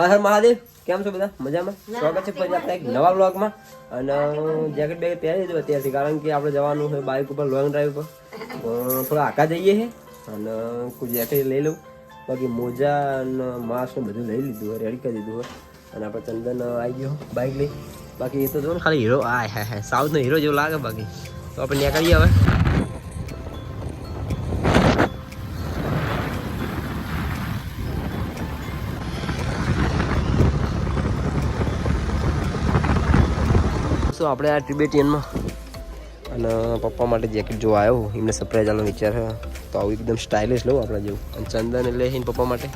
હા હર મહાદેવ. કેમ છો બધા? મજામાં? સ્વાગત છે પછી આપણે એક નવા બ્લોગમાં અને જેકેટ બેકેટ પહેરી દીધું અત્યારથી કારણ કે આપણે જવાનું છે બાઇક ઉપર લોંગ ડ્રાઈવ પર થોડા આકા જઈએ છે અને કોઈ જેકેટ લઈ લઉં. બાકી મોજા અને માસ્ક ને બધું લઈ લીધું હોય રેડી કરી દીધું હોય અને આપણે ચંદન આવી ગયો બાઇક લઈ. બાકી એ તો જો ખાલી હીરો આ હા હા સાઉથનો હીરો જેવો લાગે બાકી. તો આપણે નીકળીએ હવે. શું આપણે આ ટિબેટિયનમાં અને પપ્પા માટે જેકેટ જો આવ્યો એમને સરપ્રાઈઝ આલો વિચાર તો આવું એકદમ સ્ટાઇલિશ લઉં આપણા જેવું. અને ચંદન એટલે એને પપ્પા માટે.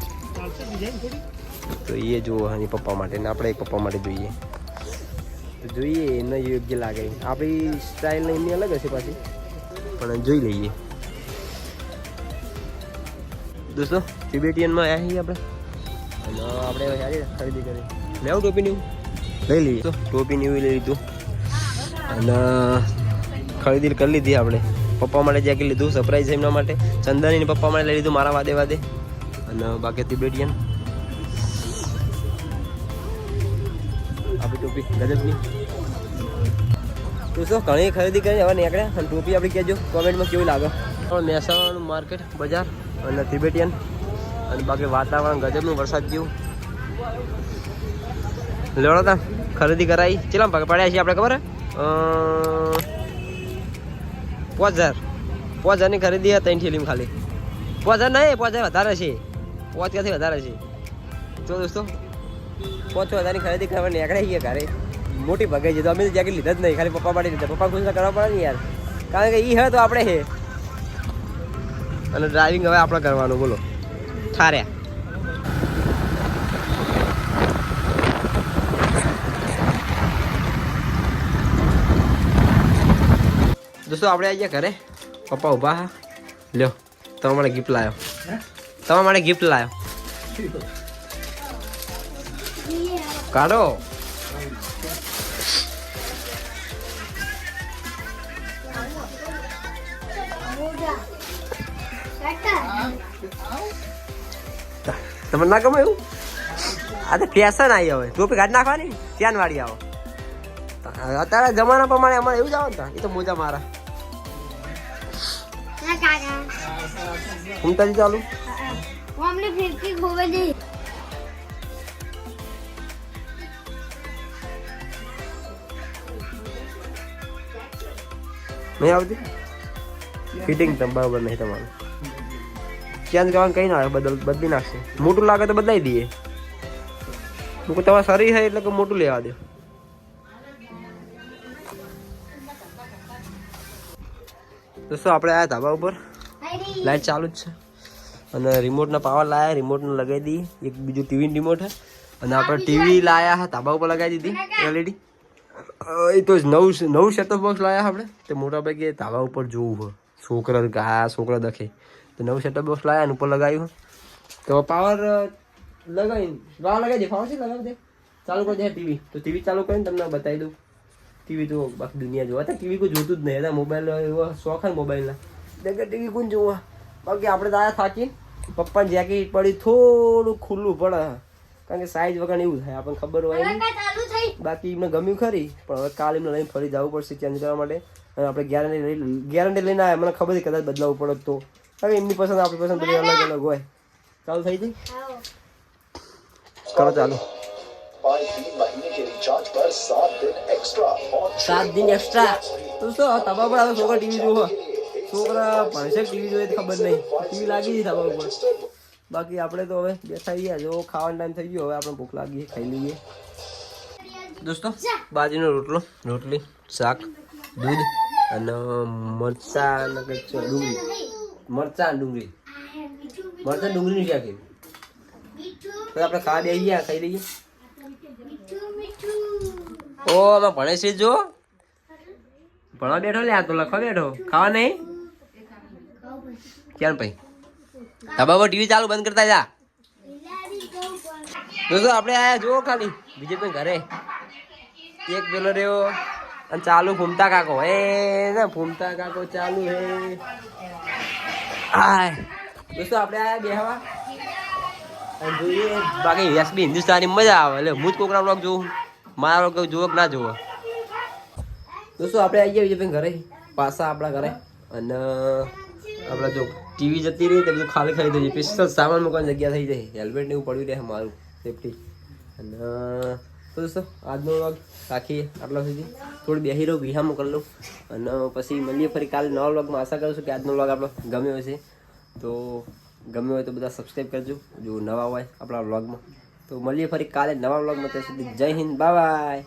તો એ જો એની પપ્પા માટે. ને આપણે પપ્પા માટે જોઈએ. તો જોઈએ એને યોગ્ય લાગે. આપણી સ્ટાઇલ એમની અલગ હશે પાછી. પણ જોઈ લઈએ. દોસ્તો ટિબેટિયનમાં આવ્યા છીએ આપણે. અને આપણે ખરીદી કરી. લેવું ટોપી એવું લઈ લઈએ. તો ટોપી ને એવું લઈ લીધું. અને ખરીદી કરી લીધી આપણે. પપ્પા માટે જેકેટ લીધું સરપ્રાઈઝ એમના માટે. ચંદનીની પપ્પા માટે લઈ લીધું, મારા વાદે વાદે. અને બાકી તિબેટિયન આપણી ટોપી, ગજબની. તો શું, ઘણી ખરીદી કરીને હવે નીકળ્યા? અને ટોપી આપણી કહેજો, કોમેન્ટમાં કેવી લાગે? પણ મહેસાણાનું માર્કેટ, બજાર અને તિબેટિયન. અને બાકી વાતાવરણ, ગજબનું, વરસાદ જેવું લેવડો તા ખરીદી કરાવી. ચેલા પડ્યા છીએ આપણે, ખબર હે? પાંચ હજાર પાંચ હજારની ખરીદી ત્રણ થેલીમાં ખાલી. પાંચ હજાર નહીં પાંચ હજાર વધારે છે. પાંચ ક્યાંથી વધારે છે. જો દોસ્તો પાંચ છ હજારની ખરીદી કરવા નીકળ્યા ગયા ઘરે. મોટી ભગાઈ જતો તો અમે જ્યાં લીધા જ નહીં. ખાલી પપ્પા માટે લીધા. પપ્પા ખુશ કરવા પડે ને યાર. કારણ કે એ હે તો આપણે હે. અને ડ્રાઇવિંગ હવે આપણે કરવાનું. બોલો. ઠાર્યા. દોસ્તો આપણે આવી ગયા ઘરે પપ્પા ઊભા હા લ્યો તમારા માટે ગિફ્ટ લાવ્યો તમારા માટે ગિફ્ટ લાવ્યો કાઢો તમને ના ગમે એવું આ તો ફેશન આવી હવે ટોપી કાઢી નાખવાની ત્યાં વાળી આવો અત્યારે જમાના પ્રમાણે અમારે એવું જ આવે ને એ તો મોજા મારા ના હું તારી ચાલુ? ઓમલી ફિરકી ખોવેલી નહીં આવતી? ફિટિંગ તમ બરાબર નહીં તમારું. ચેન્જ કરવાનું કંઈ ના આવે બદલ બદલી નાખશે. મોટું લાગે તો બદલાઈ દઈએ. હું તમારા શરીર છે એટલે કે મોટું લેવા દે. દોસ્તો આપણે આયા ધાબા ઉપર? લાઈટ ચાલુ જ છે. અને રિમોટના પાવર લાયા રિમોટને લગાવી દઈએ એક બીજું ટીવીની રિમોટ છે અને આપણે ટીવી લાયા હા ધાબા ઉપર લગાવી દીધી એલઈડી એ તો નવું નવું સેટઅપ બોક્સ લાયા આપણે. તે મોટા ભાગે ધાબા ઉપર જોવું હોય છોકરા ગા છોકરા દખે. તો નવું સેટઅપ બોક્સ લાયા ને ઉપર લગાવ્યું તો પાવર લગાવીને પાવર લગાવી દે પાવર છે લગાવી દે. ચાલુ કરી દે ટીવી તો ટીવી ચાલુ કરીને તમને બતાવી દઉં. ટીવી તો બાકી દુનિયા જોવા. ટીવી કોઈ જોતું જ નહીં. હતા મોબાઈલ એવો શોખ હોય મોબાઈલના એટલે ટીવી કોણ જોવા? બાકી આપણે તો આયા થાકી. પપ્પાને જેકેટ પડી થોડું ખુલ્લું પડે. કારણ કે સાઈઝ વગર એવું થાય. આપણને ખબર હોય. નહીં બાકી એમને ગમ્યું ખરી. પણ હવે કાલ એમને લઈને ફરી જવું પડશે ચેન્જ કરવા માટે. અને આપણે ગેરંટી લઈ ગેરંટી લઈને આવ્યા. મને ખબર છે કદાચ બદલાવવું પડે તો. હવે એમની પસંદ આપણી પસંદ બધી અલગ અલગ હોય. ચાલુ થઈ ગઈ? કરો ચાલુ. पाई तीन महीने के रिचार्ज पर सात दिन एक्स्ट्रा और સાત દિન એક્સ્ટ્રા તો શું તમારા પર હવે છોકરા ટીવી જોવો છોકરા ભણશે ટીવી જોઈએ તો ખબર નહીં ટીવી લાગી છે તમારા ઉપર બાકી આપણે તો હવે બેઠા ગયા જો ખાવાનો ટાઈમ થઈ ગયો હવે આપણે ભૂખ લાગી છે, ખાઈ લઈએ દોસ્તો બાજરીનો રોટલો રોટલી શાક દૂધ અને મરચા અને કંઈક છે ડુંગળી મરચા અને ડુંગળી મરચા ડુંગળીની શાક એવી તો આપણે ખાવા બેસી ગયા ખાઈ લઈએ ઓ આમાં ભણે છે જો. ભણવા બેઠો લે, આ તો લખવા બેઠો. ખાવા નહીં? ક્યાં ભાઈ? તબાબો ટીવી ચાલુ બંધ કરતા જા. દોસ્તો આપણે આયા જુઓ ખાલી. બીજે કોઈ ઘરે? એક પેલો રહ્યો. અને ચાલુ ફૂમતા કાકો. એ ના ફૂમતા કાકો ચાલુ હે. આય દોસ્તો, આપણે આયા બેહવા. અને જોઈએ, બાકી એસબી હિન્દુસ્તાની મજા આવે. એટલે હું જ કોકરા બ્લોગ જોઉં. મારા બ્લોગ જોવો કે ના જુઓ. દોસ્તો, આપણે આવી ગયા બીજા ઘરે. પાછા આપણા ઘરે. અને, આપણે જો ટીવી જતી રહી, તો બધું ખાલી ખાલી થઈ જાય. સ્પેશિયલ સામાન મૂકવાની જગ્યા થઈ જાય. હેલ્મેટ ને એવું પડ્યું રહે મારું સેફટી અને, તો દોસ્તો, આજનો વ્લોગ રાખીએ આટલા સુધી. થોડી બેસી રહું, વિહામ કરી લઉં અને પછી મળીએ ફરી કાલે નવા વ્લોગમાં આશા કરું છું કે આજનો વ્લોગ આપણો ગમ્યો હશે. તો ગમ્યો હોય તો બધા સબસ્ક્રાઈબ કરજો. જો નવા હોય આપણા વ્લોગમાં તો મળીએ ફરી કાલે નવા બ્લોગમાં ત્યાં સુધી જય હિન્દ બાય